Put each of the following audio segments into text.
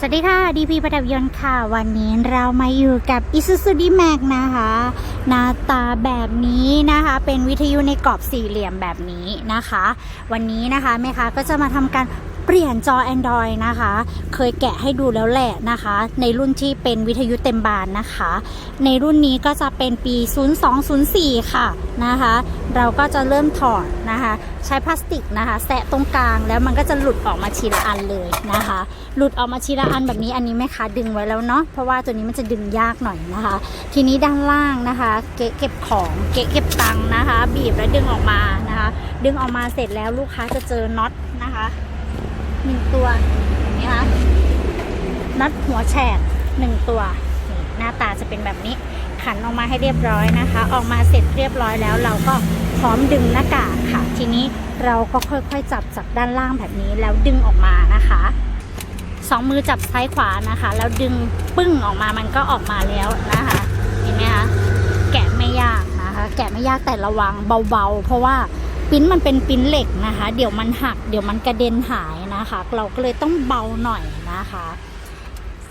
สวัสดีค่ะดีพีประดับยนต์ค่ะ วันนี้เรามาอยู่กับ Isuzu D-Max นะคะ หน้าตาแบบนี้นะคะ เป็นวิทยุในกรอบสี่เหลี่ยมแบบนี้นะคะ วันนี้นะคะแม่ค้าก็จะมาทำการ เปลี่ยนจอ Android นะคะ เคยแกะให้ดูแล้วแหละนะคะ ในรุ่นที่เป็นวิทยุเต็มบานนะคะ ในรุ่นนี้ก็จะเป็นปี 0204 ค่ะนะคะ เราก็จะเริ่มถอดนะคะ ใช้พลาสติกนะคะ แสะตรงกลางแล้วมันก็จะหลุดออกมาทีละอันเลยนะคะ หลุดออกมาทีละอันแบบนี้อันนี้แม่ค้าดึงไว้แล้วเนาะเพราะว่าตัวนี้มันจะดึงยากหน่อยนะคะ ทีนี้ด้านล่างนะคะเกะเก็บของเกะเก็บตังค์นะคะ บีบแล้วดึงออกมานะคะ ดึงออกมาเสร็จแล้วลูกค้าจะเจอน็อตนะคะ หนึ่งตัวเห็นไหมคะน็อตหัวแฉกหนึ่งตัวหน้าตาจะเป็นแบบนี้ ขันออกมาให้เรียบร้อยนะคะ ออกมาเสร็จเรียบร้อยแล้ว เราก็พร้อมดึงหน้ากากค่ะ ทีนี้เราก็ค่อยๆ จับจากด้านล่างแบบนี้แล้วดึงออกมานะคะสองมือจับซ้ายขวานะคะ แล้วดึงปึ้งออกมามันก็ออกมาแล้วนะคะเห็นไหมคะแกะไม่ยากนะคะ แกะไม่ยากแต่ระวังเบาๆ เพราะว่า ปิ้นมันเป็นปิ้นเหล็กนะคะ เดี๋ยวมันหัก เดี๋ยวมันกระเด็นหายนะคะ เราก็เลยต้องเบาหน่อยนะคะ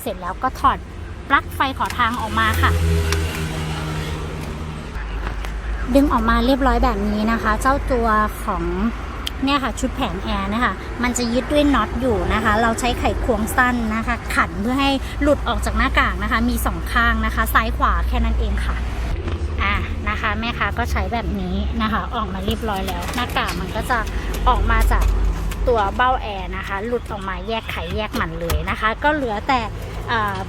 เสร็จแล้วก็ถอดปลั๊กไฟขอทางออกมาค่ะ ดึงออกมาเรียบร้อยแบบนี้นะคะ เจ้าตัวของเนี่ยค่ะ ชุดแผงแอร์นะคะมันจะยึดด้วยน็อตอยู่นะคะ เราใช้ไขควงสั้นนะคะ ขันเพื่อให้หลุดออกจากหน้ากากนะคะ มีสองข้างนะคะ ซ้ายขวาแค่นั้นเองค่ะ อะนะคะแม่ค้าก็ใช้แบบนี้นะคะ ออกมาเรียบร้อยแล้ว หน้ากากมันก็จะออกมาจากตัวเบ้าแอร์นะคะ หลุดออกมาแยกไขแยกมันเลยนะคะ ก็เหลือแต่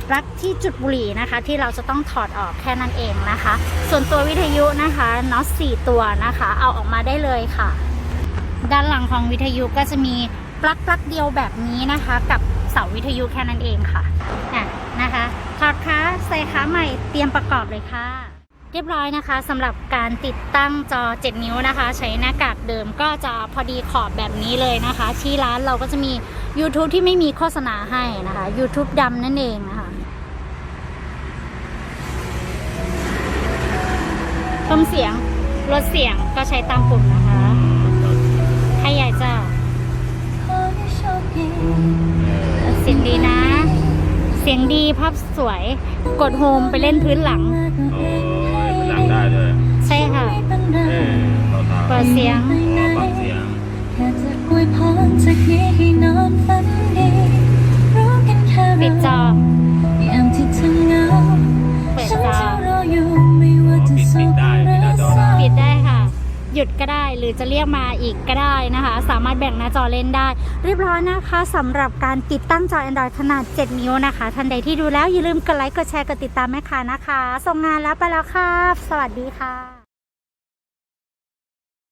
ปลั๊กที่จุดบุหรี่นะคะ ที่เราจะต้องถอดออกแค่นั้นเองนะคะ ส่วนตัววิทยุนะคะน็อตสี่ตัวนะคะ เอาออกมาได้เลยค่ะ ด้านหลังของวิทยุก็จะมีปลั๊กปลั๊กเดียวแบบนี้นะคะ กับเสาวิทยุแค่นั้นเองค่ะอะนะคะถอดค้าใส่ค้าใหม่เตรียมประกอบเลยค่ะ เรียบร้อยนะคะสำหรับการติดตั้งจอ 7 นิ้วนะคะ ใช้หน้ากากเดิมก็จะพอดีขอบแบบนี้เลยนะคะ ที่ร้านเราก็จะมี YouTube ที่ไม่มีโฆษณาให้นะคะ YouTube ดำนั่นเองนะคะเพิ่มเสียงลดเสียงก็ใช้ตามปุ่มนะคะถ้าอยากจะเสียงดีนะ เสียงดีภาพสวยกดโฮมไปเล่นพื้นหลังโอ้ยมันหลัง ได้ด้วย ใช่ค่ะเออเราทำเปิดเสียงฟังเหยุดก็ได้ หรือจะเรียกมาอีกก็ได้นะคะ สามารถแบ่งหน้าจอเล่นได้ เรียบร้อยนะคะสำหรับการติดตั้งจอ Android ขนาด 7 นิ้วนะคะท่านใดที่ดูแล้วอย่าลืมกดไลค์กดแชร์กดติดตามแม่ค้านะคะ ส่งงานแล้วไปแล้วค่ะ สวัสดีค่ะ